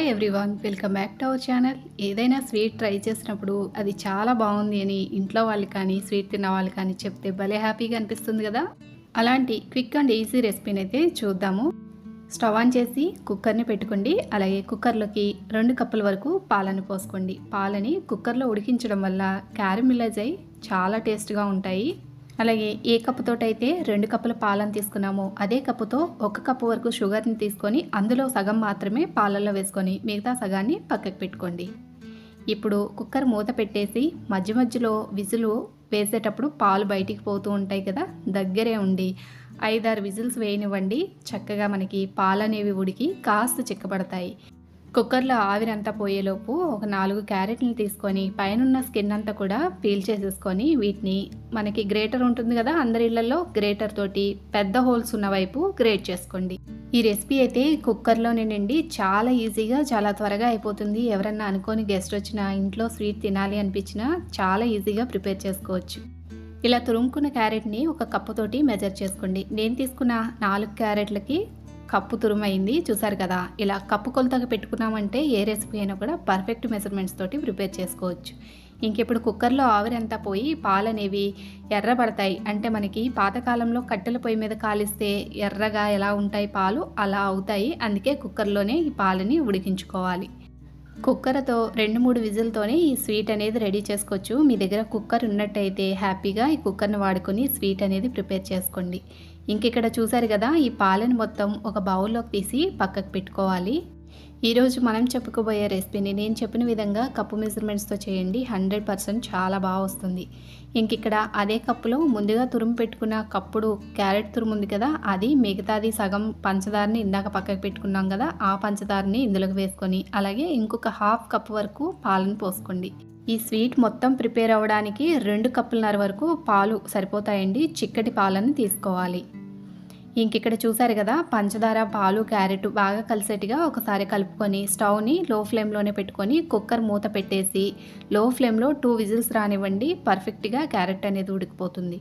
Hi everyone welcome back to our channel. ఏదైనా sweet try చేసినప్పుడు అది చాలా బాగుంది అని ఇంట్లో వాళ్ళు కానీ స్వీట్ తిన్న వాళ్ళు కానీ చెప్తే భలే హ్యాపీగా అనిపిస్తుంది కదా? అలాంటి క్విక్ అండ్ ఈజీ రెసిపీని అయితే చూద్దాము. స్టవ్ ఆన్ చేసి కుక్కర్ని పెట్టుకోండి. అలాగే కుక్కర్లోకి రెండు కప్పుల వరకు పాలను పోసుకోండి. పాలని కుక్కర్లో ఉడికించడం వల్ల క్యారమిలైజ్ అయి చాలా టేస్ట్గా ఉంటాయి. అలాగే ఏ కప్పుతోటైతే రెండు కప్పుల పాలను తీసుకున్నామో అదే కప్పుతో ఒక కప్పు వరకు షుగర్ని తీసుకొని అందులో సగం మాత్రమే పాలల్లో వేసుకొని మిగతా సగాన్ని పక్కకు పెట్టుకోండి. ఇప్పుడు కుక్కర్ మూత పెట్టేసి మధ్య మధ్యలో విజులు వేసేటప్పుడు పాలు బయటికి పోతూ ఉంటాయి కదా దగ్గరే ఉండి ఐదారు విజిల్స్ వేయనివ్వండి. చక్కగా మనకి పాలు అనేవి ఉడికి కాస్త చిక్కబడతాయి. కుక్కర్లో ఆవిరంతా పోయేలోపు ఒక నాలుగు క్యారెట్ని తీసుకొని పైనున్న స్కిన్ అంతా కూడా పీల్ చేసేసుకొని వీటిని మనకి గ్రేటర్ ఉంటుంది కదా అందరి ఇళ్ళలో గ్రేటర్ తోటి పెద్ద హోల్స్ ఉన్న వైపు గ్రేట్ చేసుకోండి. ఈ రెసిపీ అయితే కుక్కర్లోనే నిండి చాలా ఈజీగా చాలా త్వరగా అయిపోతుంది. ఎవరన్నా అనుకోని గెస్ట్ వచ్చినా ఇంట్లో స్వీట్ తినాలి అనిపించినా చాలా ఈజీగా ప్రిపేర్ చేసుకోవచ్చు. ఇలా తురుముకున్న క్యారెట్ని ఒక కప్పుతోటి మెజర్ చేసుకోండి. నేను తీసుకున్న నాలుగు క్యారెట్లకి కప్పు తురుమైంది. చూసారు కదా ఇలా కప్పు కొలతగా పెట్టుకున్నామంటే ఏ రెసిపీ అయినా కూడా పర్ఫెక్ట్ మెజర్మెంట్స్ తోటి ప్రిపేర్ చేసుకోవచ్చు. ఇంకెప్పుడు కుక్కర్లో ఆవిరంతా పోయి పాలు అనేవి ఎర్రబడతాయి. అంటే మనకి పాతకాలంలో కట్టెల పొయ్యి మీద కాలిస్తే ఎర్రగా ఎలా ఉంటాయి పాలు? అలా అవుతాయి. అందుకే కుక్కర్లోనే ఈ పాలని ఉడికించుకోవాలి. కుక్కర్తో రెండు మూడు విజిల్తోనే ఈ స్వీట్ అనేది రెడీ చేసుకోవచ్చు. మీ దగ్గర కుక్కర్ ఉన్నట్టయితే హ్యాపీగా ఈ కుక్కర్ని వాడుకొని స్వీట్ అనేది ప్రిపేర్ చేసుకోండి. ఇంక ఇక్కడ చూసారు కదా ఈ పాలను మొత్తం ఒక బౌల్లోకి తీసి పక్కకు పెట్టుకోవాలి. ఈరోజు మనం చెప్పుకోబోయే రెసిపీని నేను చెప్పిన విధంగా కప్పు మెజర్మెంట్స్తో చేయండి హండ్రెడ్ పర్సెంట్ చాలా బాగా వస్తుంది. ఇంక ఇక్కడ అదే కప్పులో ముందుగా తురుము పెట్టుకున్న కప్పుడు క్యారెట్ తురుము ఉంది కదా అది మిగతాది సగం పంచదారని ఇందాక పక్కకు పెట్టుకున్నాం కదా ఆ పంచదారని ఇందులోకి వేసుకొని అలాగే ఇంకొక హాఫ్ కప్ వరకు పాలను పోసుకోండి. ఈ స్వీట్ మొత్తం ప్రిపేర్ అవ్వడానికి రెండు కప్పులన్నర వరకు పాలు సరిపోతాయండి చిక్కటి పాలను తీసుకోవాలి. ఇంక ఇక్కడ చూసారు కదా పంచదార పాలు క్యారెట్ బాగా కలిసేట్టుగా ఒకసారి కలుపుకొని స్టవ్ని లో ఫ్లేమ్లోనే పెట్టుకొని కుక్కర్ మూత పెట్టేసి లో ఫ్లేమ్లో టూ విజిల్స్ రానివ్వండి పర్ఫెక్ట్గా క్యారెట్ అనేది ఉడికిపోతుంది.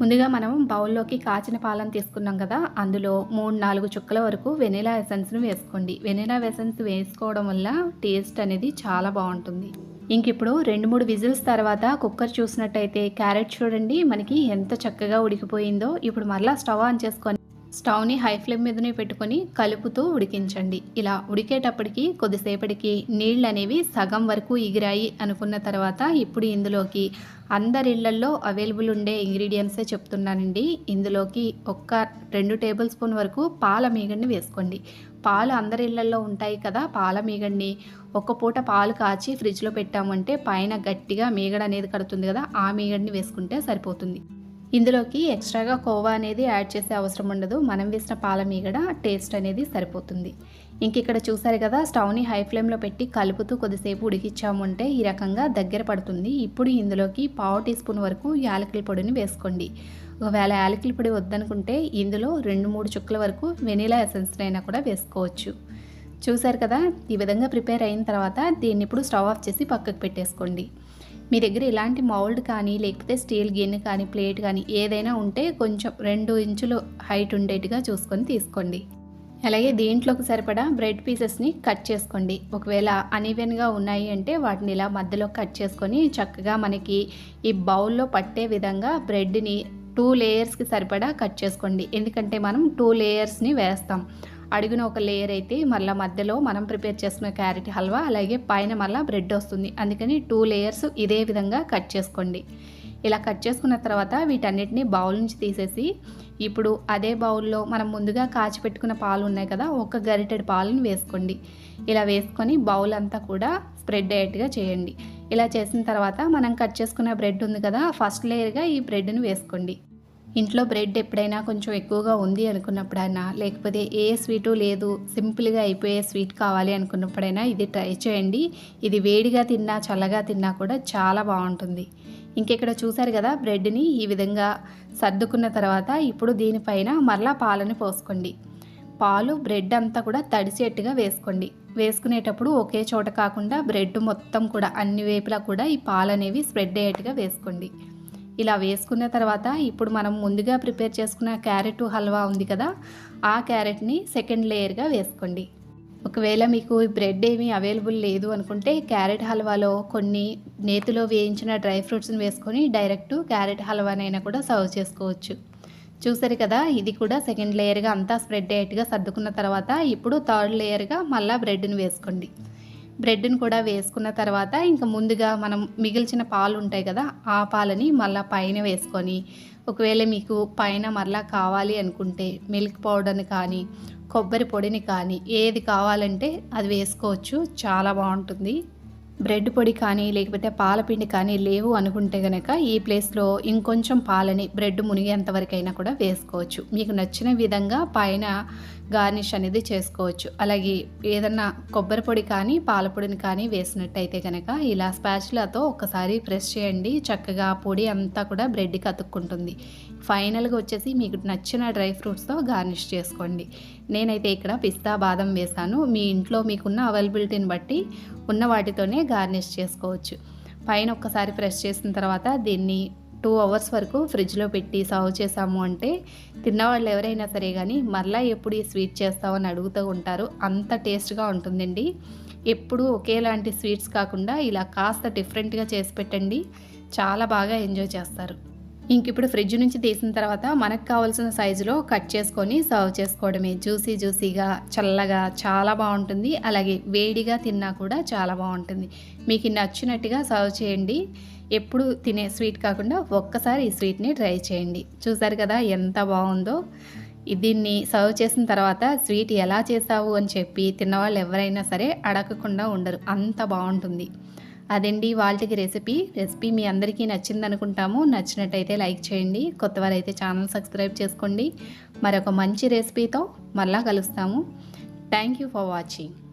ముందుగా మనం బౌల్లోకి కాచిన పాలను తీసుకున్నాం కదా అందులో మూడు నాలుగు చుక్కల వరకు వెనిలా ఎసెన్స్ను వేసుకోండి. వెనిలా ఎసెన్స్ వేసుకోవడం వల్ల టేస్ట్ అనేది చాలా బాగుంటుంది. ఇంక ఇప్పుడు రెండు మూడు విజిల్స్ తర్వాత కుక్కర్ చూసినట్టయితే క్యారెట్ చూడండి మనకి ఎంత చక్కగా ఉడికిపోయిందో. ఇప్పుడు మరలా స్టవ్ ఆన్ చేసుకొని స్టవ్ని హై ఫ్లేమ్ మీదనే పెట్టుకొని కలుపుతూ ఉడికించండి. ఇలా ఉడికేటప్పటికి కొద్దిసేపటికి నీళ్ళు అనేవి సగం వరకు ఎగిరాయి అనుకున్న తర్వాత ఇప్పుడు ఇందులోకి అందరి ఇళ్ళల్లో అవైలబుల్ ఉండే ఇంగ్రీడియంట్సే చెప్తున్నానండి. ఇందులోకి ఒక్క రెండు టేబుల్ స్పూన్ వరకు పాల మీగడిని వేసుకోండి. పాలు అందరి ఇళ్ళల్లో ఉంటాయి కదా పాల మీగడిని ఒక పూట పాలు కాచి ఫ్రిడ్జ్లో పెట్టామంటే పైన గట్టిగా మీగడ అనేది కడుతుంది కదా ఆ మీగడిని వేసుకుంటే సరిపోతుంది. ఇందులోకి ఎక్స్ట్రాగా కోవా అనేది యాడ్ చేసే అవసరం ఉండదు. మనం వేసిన పాల మీగడ టేస్ట్ అనేది సరిపోతుంది. ఇంక ఇక్కడ చూసారు కదా స్టవ్ని హై ఫ్లేమ్లో పెట్టి కలుపుతూ కొద్దిసేపు ఉడికిచ్చామంటే ఈ రకంగా దగ్గర పడుతుంది. ఇప్పుడు ఇందులోకి పావు టీ స్పూన్ వరకు యాలకుల పొడిని వేసుకోండి. ఒకవేళ యాలకుల పొడి వద్దనుకుంటే ఇందులో రెండు మూడు చుక్కల వరకు వెనీలా ఎసెన్స్నైనా అయినా కూడా వేసుకోవచ్చు. చూసారు కదా ఈ విధంగా ప్రిపేర్ అయిన తర్వాత దీన్ని ఇప్పుడు స్టవ్ ఆఫ్ చేసి పక్కకు పెట్టేసుకోండి. మీ దగ్గర ఇలాంటి మౌల్డ్ కానీ లేకపోతే స్టీల్ గిన్నె కానీ ప్లేట్ కానీ ఏదైనా ఉంటే కొంచెం రెండు ఇంచులు హైట్ ఉండేట్టుగా చూసుకొని తీసుకోండి. అలాగే దీంట్లోకి సరిపడా బ్రెడ్ పీసెస్ని కట్ చేసుకోండి. ఒకవేళ అనీవెన్గా ఉన్నాయి అంటే వాటిని ఇలా మధ్యలో కట్ చేసుకొని చక్కగా మనకి ఈ బౌల్లో పట్టే విధంగా బ్రెడ్ని టూ లేయర్స్కి సరిపడా కట్ చేసుకోండి. ఎందుకంటే మనం టూ లేయర్స్ని వేస్తాం. అడుగున ఒక లేయర్ అయితే మళ్ళీ మధ్యలో మనం ప్రిపేర్ చేసుకున్న క్యారెట్ హల్వా అలాగే పైన మళ్ళీ బ్రెడ్ వస్తుంది. అందుకని టూ లేయర్స్ ఇదే విధంగా కట్ చేసుకోండి. ఇలా కట్ చేసుకున్న తర్వాత వీటన్నిటిని బౌల్ నుంచి తీసేసి ఇప్పుడు అదే బౌల్లో మనం ముందుగా కాచి పెట్టుకున్న పాలు ఉన్నాయి కదా ఒక గరిటెడ్ పాలను వేసుకోండి. ఇలా వేసుకొని బౌల్ అంతా కూడా స్ప్రెడ్ అయ్యేట్టుగా చేయండి. ఇలా చేసిన తర్వాత మనం కట్ చేసుకున్న బ్రెడ్ ఉంది కదా ఫస్ట్ లేయర్గా ఈ బ్రెడ్ని వేసుకోండి. ఇంట్లో బ్రెడ్ ఎప్పుడైనా కొంచెం ఎక్కువగా ఉంది అనుకున్నప్పుడైనా లేకపోతే ఏ స్వీటు లేదు సింపుల్గా అయిపోయే స్వీట్ కావాలి అనుకున్నప్పుడైనా ఇది ట్రై చేయండి. ఇది వేడిగా తిన్నా చల్లగా తిన్నా కూడా చాలా బాగుంటుంది. ఇంకెక్కడ చూసారు కదా బ్రెడ్ని? ఈ విధంగా సర్దుకున్న తర్వాత ఇప్పుడు దీనిపైన మరలా పాలను పోసుకోండి. పాలు బ్రెడ్ అంతా కూడా తడిచేట్టుగా వేసుకోండి. వేసుకునేటప్పుడు ఒకే చోట కాకుండా బ్రెడ్ మొత్తం కూడా అన్ని వైపులా కూడా ఈ పాలు అనేవి స్ప్రెడ్ అయ్యేట్టుగా వేసుకోండి. ఇలా వేసుకున్న తర్వాత ఇప్పుడు మనం ముందుగా ప్రిపేర్ చేసుకున్న క్యారెట్ హల్వా ఉంది కదా ఆ క్యారెట్ని సెకండ్ లేయర్గా వేసుకోండి. ఒకవేళ మీకు బ్రెడ్ ఏమీ అవైలబుల్ లేదు అనుకుంటే క్యారెట్ హల్వాలో కొన్ని నేతిలో వేయించిన డ్రై ఫ్రూట్స్ని వేసుకొని డైరెక్ట్ క్యారెట్ హల్వానైనా కూడా సర్వ్ చేసుకోవచ్చు. చూసారు కదా ఇది కూడా సెకండ్ లేయర్గా అంతా స్ప్రెడ్ అయ్యేట్టుగా సర్దుకున్న తర్వాత ఇప్పుడు థర్డ్ లేయర్గా మళ్ళీ బ్రెడ్ని వేసుకోండి. బ్రెడ్ని కూడా వేసుకున్న తర్వాత ఇంకా ముందుగా మనం మిగిల్చిన పాలు ఉంటాయి కదా ఆ పాలని మళ్ళీ పైన వేసుకొని ఒకవేళ మీకు పైన మరలా కావాలి అనుకుంటే మిల్క్ పౌడర్ని కానీ కొబ్బరి పొడిని కానీ ఏది కావాలంటే అది వేసుకోవచ్చు. చాలా బాగుంటుంది. బ్రెడ్ పొడి కానీ లేకపోతే పాలపిండి కానీ లేవు అనుకుంటే కనుక ఈ ప్లేస్లో ఇంకొంచెం పాలని బ్రెడ్ మునిగేంత వరకైనా కూడా వేసుకోవచ్చు. మీకు నచ్చిన విధంగా పైన గార్నిష్ అనేది చేసుకోవచ్చు. అలాగే ఏదన్నా కొబ్బరి పొడి కానీ పాలపొడిని కానీ వేసినట్టయితే కనుక ఇలా స్పాచులతో ఒకసారి ప్రెస్ చేయండి. చక్కగా పొడి అంతా కూడా బ్రెడ్కి అతుక్కుంటుంది. ఫైనల్గా వచ్చేసి మీకు నచ్చిన డ్రై ఫ్రూట్స్తో గార్నిష్ చేసుకోండి. నేనైతే ఇక్కడ పిస్తా బాదం వేసాను. మీ ఇంట్లో మీకున్న అవైలబిలిటీని బట్టి ఉన్న వాటితోనే గార్నిష్ చేసుకోవచ్చు. పైన ఒక్కసారి ఫ్రెష్ చేసిన తర్వాత దీన్ని టూ అవర్స్ వరకు ఫ్రిడ్జ్లో పెట్టి సర్వ్ చేసాము అంటే తిన్నవాళ్ళు ఎవరైనా సరే కానీ మరలా ఎప్పుడు ఈ స్వీట్ చేస్తామని అడుగుతూ ఉంటారు. అంత టేస్ట్గా ఉంటుందండి. ఎప్పుడు ఒకేలాంటి స్వీట్స్ కాకుండా ఇలా కాస్త డిఫరెంట్గా చేసి పెట్టండి. చాలా బాగా ఎంజాయ్ చేస్తారు. ఇంక ఇప్పుడు ఫ్రిడ్జ్ నుంచి తీసిన తర్వాత మనకు కావాల్సిన సైజులో కట్ చేసుకొని సర్వ్ చేసుకోవడమే. జ్యూసీ జ్యూసీగా చల్లగా చాలా బాగుంటుంది. అలాగే వేడిగా తిన్నా కూడా చాలా బాగుంటుంది. మీకు నచ్చినట్టుగా సర్వ్ చేయండి. ఎప్పుడు తినే స్వీట్ కాకుండా ఒక్కసారి ఈ స్వీట్ని ట్రై చేయండి. చూసారు కదా ఎంత బాగుందో. దీన్ని సర్వ్ చేసిన తర్వాత స్వీట్ ఎలా చేసావు అని చెప్పి తిన్నవాళ్ళు ఎవరైనా సరే అడగకుండా ఉండరు. అంత బాగుంటుంది. అదండి వాళ్ళకి రెసిపీ రెసిపీ మీ అందరికీ నచ్చింది అనుకుంటాము నచ్చినట్టయితే లైక్ చేయండి. కొత్త వారైతే ఛానల్ సబ్స్క్రైబ్ చేసుకోండి. మరొక మంచి రెసిపీతో మళ్ళా కలుస్తాము. Thank you for watching